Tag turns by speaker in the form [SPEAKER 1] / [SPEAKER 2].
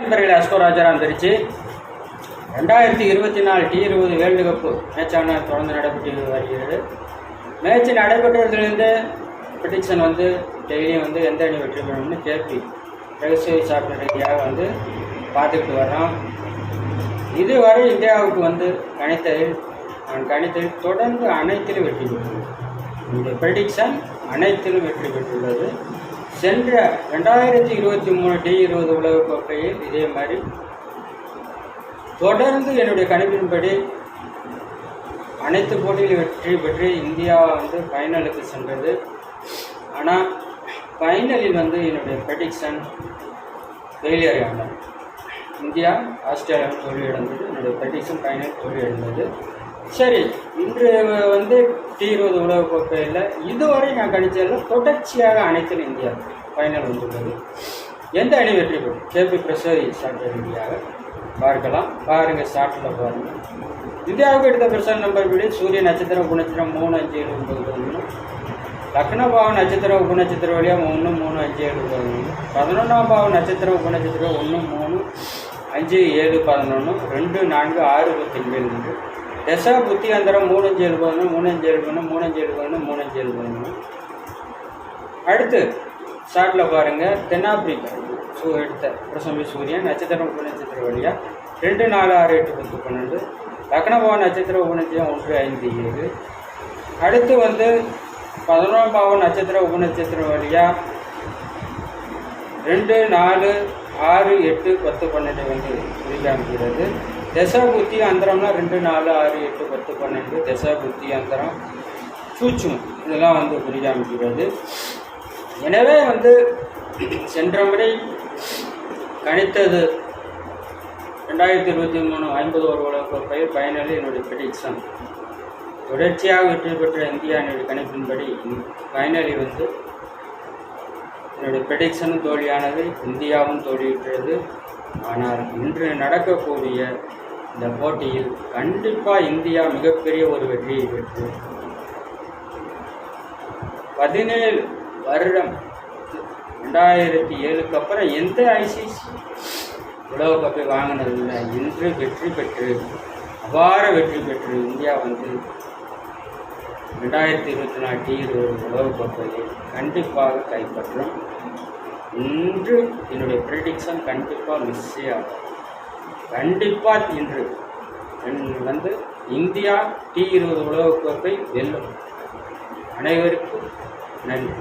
[SPEAKER 1] நண்பர்களே அஸ்கோ ராஜாராம் திருச்சி ரெண்டாயிரத்தி இருபத்தி நாலு டி இருபது வேர்ல்டு கப்பு மேட்சான தொடர்ந்து நடைபெற்று வருகிறது. மேட்ச் நடைபெற்றதிலிருந்து ப்ரிடிக்ஷன் வந்து டெய்லியும் வந்து எந்த அணி வெற்றி பெறணும்னு கேபி ரகசிய சாப்பிட்ட வந்து பார்த்துக்கிட்டு வர்றோம். இதுவரை இந்தியாவுக்கு வந்து கணித்ததில் நான் கணித்ததில் தொடர்ந்து அனைத்திலும் வெற்றி பெற்றுள்ளது. இந்த ப்ரெடிக்ஷன் அனைத்திலும் வெற்றி பெற்றுள்ளது. சென்ற ரெண்டாயிரத்தி இருபத்தி மூணு டி இருபது உலகக்கோப்பையில் இதே மாதிரி தொடர்ந்து என்னுடைய கணிப்பின்படி அனைத்து போட்டியில் வெற்றி பெற்று இந்தியா வந்து ஃபைனலுக்கு சென்றது. ஆனால் ஃபைனலில் வந்து என்னுடைய ப்ரெடிக்ஷன் ஃபெயிலியர் ஆனது இந்தியா ஆஸ்திரேலியாவில் தோல்வியடைந்தது. என்னுடைய ப்ரெடிக்ஷன் ஃபைனல் தோல்வியடைந்தது. சரி இன்று வந்து டி இருபது உலகக்கோப்பையில் இதுவரை நான் கணிச்சதில் தொடர்ச்சியாக அனைத்தில் இந்தியா ஃபைனல் வந்துள்ளது. எந்த அணி வெற்றி பெறும்? கேபி பிரசோதி ஸ்டார்ட் இந்தியாவை பார்க்கலாம். பாருங்கள் ஸ்டார்ட்டில் பாருங்கள் இந்தியாவுக்கு எடுத்த பிரசன் நம்பர் வீடு சூரிய நட்சத்திரம் உபநட்சத்திரம் மூணு அஞ்சு ஏழு ஒன்பது பதினொன்று லக்ன பாவ நட்சத்திரம் உபநட்சத்திரம் வழியாக ஒன்று மூணு அஞ்சு ஏழு பதினொன்று பதினொன்றாம் பாவ நட்சத்திரம் உபநட்சத்திரம் ஒன்று மூணு அஞ்சு ஏழு பதினொன்று ரெண்டு நான்கு ஆறு பத்து ஒன்று தசா புத்தி அந்தரம் மூணஞ்சு எழுபதுன்னு மூணஞ்சு பதினொன்று மூணு அஞ்சு மூணஞ்சு பதினொன்று மூணு அஞ்சு மூணு அஞ்சு அடுத்து ஷார்ட்டில் பாருங்கள் தென்னாப்பிரிக்கா. ஸோ எடுத்த பிரசம்பி சூரியன் நட்சத்திரம் உபநட்சத்திர வழியாக ரெண்டு நாலு ஆறு எட்டு பத்து பன்னெண்டு. லக்னபவ நட்சத்திர உபநட்சத்திரம் ஒன்று ஐந்து ஏழு. அடுத்து வந்து பதினொன்றாம் பாவம் நட்சத்திர உபநட்சத்திரம் வழியாக ரெண்டு நாலு ஆறு எட்டு பத்து பன்னெண்டு வந்து குறிக்காமிக்கிறது தசா புத்தி அந்தரம்னா ரெண்டு நாலு ஆறு எட்டு பத்து பன்னெண்டு. தசா புத்தி அந்தரம் சூச்சும். இதெல்லாம் வந்து குறிக்காமிக்கிறது எனவே வந்து சென்ற முறை கணித்தது ரெண்டாயிரத்தி இருபத்தி மூணு ஐம்பது ஒரு உலக பயிர் பயனில் என்னுடைய ப்ரெடிக்ஷன் தொடர்ச்சியாக வெற்றி பெற்ற இந்தியா என்னுடைய கணிப்பின்படி ஃபைனலில் வந்து என்னுடைய ப்ரெடிக்ஷனும் தோல்வியானது இந்தியாவும் தோல்வியுற்றது. ஆனால் இன்று நடக்கக்கூடிய இந்த போட்டியில் கண்டிப்பாக இந்தியா மிகப்பெரிய ஒரு வெற்றியை பெற்று பதினேழு வருடம் ரெண்டாயிரத்தி ஏழுக்கு அப்புறம் எந்த ஐசிசி உலகக்கப்பை வாங்கினதில்லை இன்று வெற்றி பெற்று அபார வெற்றி பெற்று இந்தியா வந்து ரெண்டாயிரத்தி இருபத்தி நாலு டி இருபது உலகக்கோப்பையை கண்டிப்பாக கைப்பற்றும். இன்று என்னுடைய ப்ரெடிக்ஷன் கண்டிப்பாக மிஸ்ஸே ஆகும் கண்டிப்பாக இன்று வந்து இந்தியா டி இருபது உலகக்கோப்பை வெல்லும். அனைவருக்கும் நன்றி.